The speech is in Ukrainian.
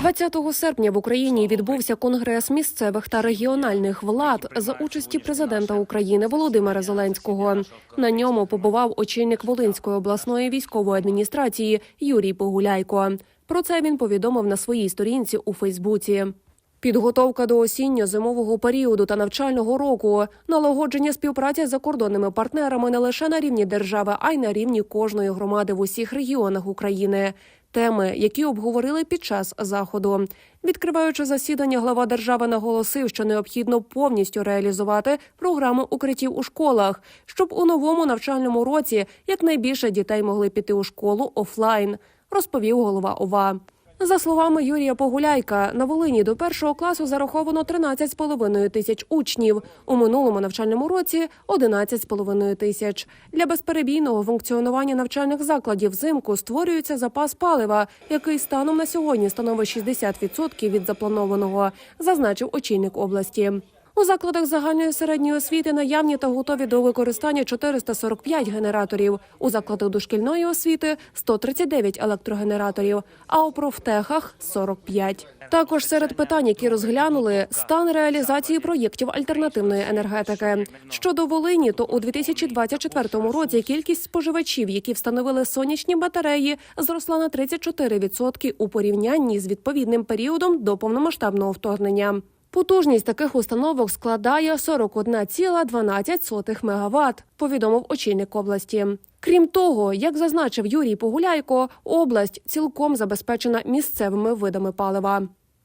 20 серпня в Україні відбувся конгрес місцевих та регіональних влад за участі президента України Володимира Зеленського. На ньому побував очільник Волинської обласної військової адміністрації Юрій Погуляйко. Про це він повідомив на своїй сторінці у Фейсбуці. Підготовка до осінньо-зимового періоду та навчального року, налагодження співпраці з закордонними партнерами не лише на рівні держави, а й на рівні кожної громади в усіх регіонах України. Теми, які обговорили під час заходу, відкриваючи засідання, глава держави наголосив, що необхідно повністю реалізувати програми укриттів у школах, щоб у новому навчальному році якнайбільше дітей могли піти у школу офлайн, розповів голова ОВА. За словами Юрія Погуляйка, на Волині до першого класу зараховано 13,5 тисяч учнів. У минулому навчальному році 11,5 тисяч. Для безперебійного функціонування навчальних закладів взимку створюється запас палива, який станом на сьогодні становить 60% від запланованого, зазначив очільник області. У закладах загальної середньої освіти наявні та готові до використання 445 генераторів. У закладах дошкільної освіти 139 електрогенераторів, а у профтехах 45. Також серед питань, які розглянули, стан реалізації проєктів альтернативної енергетики. Щодо Волині, то у 2024 році кількість споживачів, які встановили сонячні батареї, зросла на 34% у порівнянні з відповідним періодом до повномасштабного вторгнення. Потужність таких установок складає 41,12 МВт, повідомив очільник області. Крім того, як зазначив Юрій Погуляйко, область цілком забезпечена місцевими видами палива.